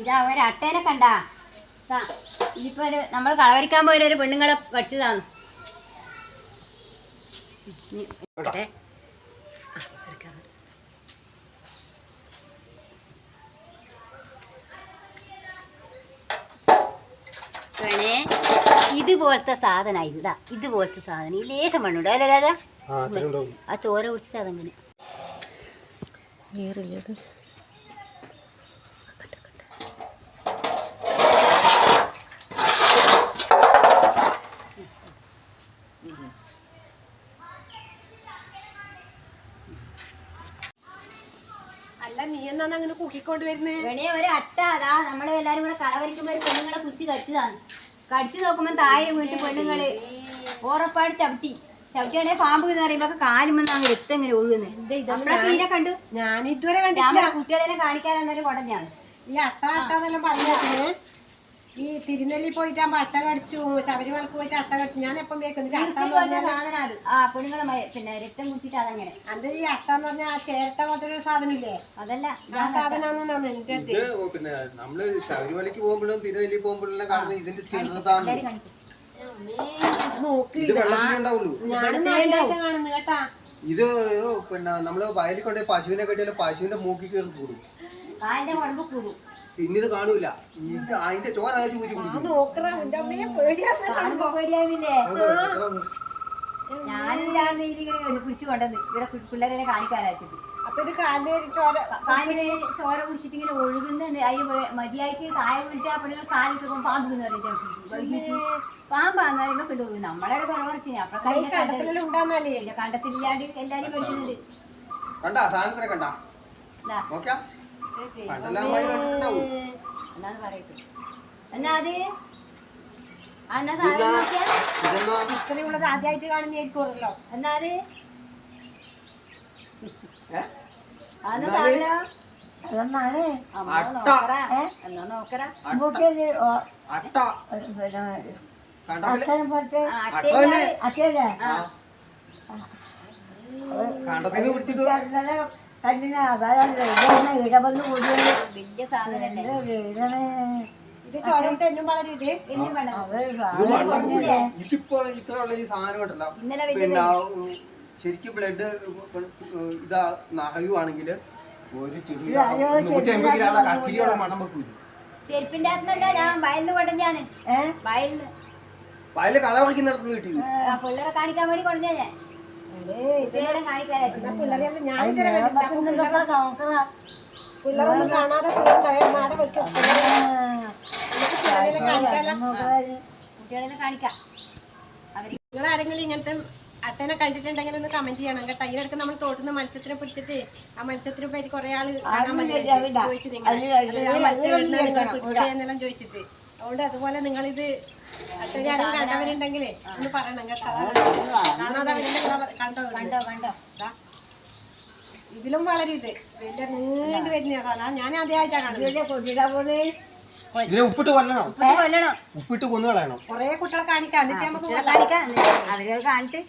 ഇതാ ഒരു അട്ടേനെ കണ്ടാ. ഇതിപ്പോ ഒരു നമ്മൾ കളവരിക്കാൻ പോയ ഒരു പെണ്ണുങ്ങളെ പഠിച്ചതാണ്. വേണേ ഇതുപോലത്തെ സാധനം ഇതാ ഇതുപോലത്തെ സാധനം. ഈ ലേശം മണ്ണുണ്ട് അല്ലേ രാജാ? ആ ചോര കുടിച്ചത് അതങ്ങനെ. അല്ല നീ എന്നാണ് അങ്ങനെ കൂക്കിക്കൊണ്ട് വരുന്നേ? വേണേ ഒരു അട്ട അതാ നമ്മളെ എല്ലാരും കൂടെ കളവരിക്കുമ്പോ ഒരു പെണ്ണുങ്ങളെ കുറിച്ച് കടിച്ചതാണ്. കടിച്ചു നോക്കുമ്പോ താഴെ വീട്ടിൽ പെണ്ണുങ്ങൾ ഓറപ്പാട് ചവിട്ടി. ചവിട്ടിയാണെ പാമ്പ് എന്ന് പറയുമ്പോ കാലുമെന്ന് അങ്ങനെ എത്ത ഇങ്ങനെ ഒഴുകുന്നത് ഇതിനെ കണ്ടു? ഞാൻ ഇതുവരെ കണ്ടില്ല കണ്ടിട്ടില്ല കുട്ടികളെ കാണിക്കാൻ എന്നൊരു കുടഞ്ഞാണ്. ഈ അട്ട അട്ടാന്നെല്ലാം പറഞ്ഞേ ഈ തിരുനെല്ലി പോയിട്ട് പോയിട്ടാകുമ്പോ അട്ട കടിച്ചു ശബരിമലക്ക് പോയിട്ട് അട്ട കടിച്ചു. ഞാൻ എപ്പം കേൾക്കുന്നില്ല അട്ട എന്ന് പറഞ്ഞാൽ സാധനം ആ പിന്നെ രക്തം കുടിച്ചിട്ട് അതങ്ങനെ. അന്റെ ഈ അട്ട എന്ന് പറഞ്ഞാൽ ആ ചേരട്ട പോലത്തെ ഒരു സാധനം ഇല്ലേ അതല്ല ആ എന്റെ ഇത്. പിന്നെ നമ്മൾ പോകുമ്പോഴും തിരുനെല്ലി പോകുമ്പോഴും കാണുന്നത് ഇതിന്റെ ചെറുതാണ്. ഇത് കാണുന്നു കേട്ടാ. ഇത് പിന്നെ നമ്മൾ വയലിൽ കൊണ്ടുപോയി പശുവിനെ കെട്ടിയാലും പശുവിന്റെ മൂക്കി കയറി കൂടും. കാലിന്റെ കുഴമ്പ് കൂടും. പിന്നെ ഇത് കാണൂല. ഇത് അതിന്റെ ചോര ചൂരി ഞാനില്ലാന്ന് ഇതിങ്ങനെ കൊണ്ടത്. ഇവിടെ പിള്ളേരെ കാണിക്കാനായിട്ട്. അപ്പൊ ഇത് ചോര കാലിന് ചോര കുടിച്ചിട്ട് ഇങ്ങനെ ഒഴുകുന്നുണ്ട്. അതിന് മതിയായിട്ട് താഴെ വീട്ട് ആ പെണ്ണുങ്ങൾ കാലിട്ട് പോകുമ്പോൾ പാമ്പ് എന്ന് പാമ്പാന്ന് പറയുമ്പോ കിട്ടും നമ്മളെ അപ്പൊ ഉണ്ടാന്നല്ലേ പിന്നെ കണ്ടത്തില്ലാണ്ട് എല്ലാരും പഠിക്കുന്നുണ്ട്. കണ്ടാ? സാധനത്തിനെ കണ്ടാ? നോക്കാം പണ്ടെല്ലാം അമ്മായി കണ്ടിട്ടുണ്ടാവും എന്നാന്ന് പറയട്ടെ. എന്നാ അത്? എന്നാ സാധനം നോക്കിയാ? ഇതെന്നാ ഇത്രയുള്ളത് ആദ്യമായിട്ട് കാണുന്നതായിരിക്കുമല്ലോ. എന്നാ അത്? ഏ? അന്ന് സാധനം? അതെന്നാണ് അമ്മ അട്ട. നോക്കറാ എന്നാ നോക്കറാ മുക്കിൽ അട്ട. കണ്ടത്തിൽ അച്ഛനെ പോലത്തെ ആ, അട്ട അട്ടയില്ല. തന്നെ. അച്ഛല്ലേ ആ. കണ്ടത്തിന്ന് പിടിച്ചിട്ട് ഇന്നലെ കണ്ടിന അതായത് ഇതാണ് ഇടവന്ന് കൂടിയത് വലിയ സാധനല്ലേ ഇതാണ് ഇത് ചോരയിട്ട് എന്നും വളരും ഇത് ഇതിപ്പോ ഇത്ര ഉള്ള ഈ സാധനം ഉണ്ടല്ലോ. പിന്നെ ഉം, ശരിക്കും ബ്ലഡ് ഇതാ നകയുവാണെങ്കിൽ ഒരു ചെറിയ നൂറ്റി അമ്പത് ഗ്രാം കക്കിരിയോടെ മണം വെക്കൂല? ചെരുപ്പിന്റെ അകത്തല്ല ഞാൻ വയലിന് കൊണ്ടുവന്നാണ് വയലിൽ വയലിന് വയൽ കള പറിക്കുന്നിടത്ത് കിട്ടിയത് ആ പിള്ളേരെ കാണിക്കാൻ വേണ്ടി കൊണ്ടുവന്നേ ഞാൻ. പിള്ളേരൊന്നും കാണാതെ നാടെ വെക്കും കാണിക്കാം. നിങ്ങൾ ആരെങ്കിലും ഇങ്ങനത്തെ അട്ടനെ കണ്ടിട്ടുണ്ടെങ്കിൽ ഒന്ന് കമന്റ് ചെയ്യണം കേട്ടോ. ഇതിനടുക്ക് നമ്മൾ തോട്ടുന്ന മത്സ്യത്തിനെ പിടിച്ചിട്ട് ആ മത്സ്യത്തിനെ പറ്റി കുറെ ആൾ. ചോദിച്ചു മത്സ്യം നിങ്ങൾ ചോദിച്ചിട്ട്. അതുകൊണ്ട് അതുപോലെ നിങ്ങൾ ഇത് കണ്ടവരുണ്ടെങ്കിലേ ഒന്ന് പറയണം കേട്ടോ. കണ്ടോ കണ്ടോ? കണ്ടോ ഇതിലും വളരും ഇത്. വലിയ നീണ്ടു വരുന്ന സാധനം. ഞാൻ ആദ്യമായിട്ടാണ് കാണുന്നത്. ഇതിനെ ഉപ്പിട്ട് കൊല്ലണം? ഉപ്പിട്ട് കൊല്ലണം. ഉപ്പിട്ട് കൊന്നു കളയണം? കൊറേ കുട്ടികളെ കാണിക്കാം. എന്നിട്ട് നമുക്ക് കാണിക്കാം. കാണിട്ട്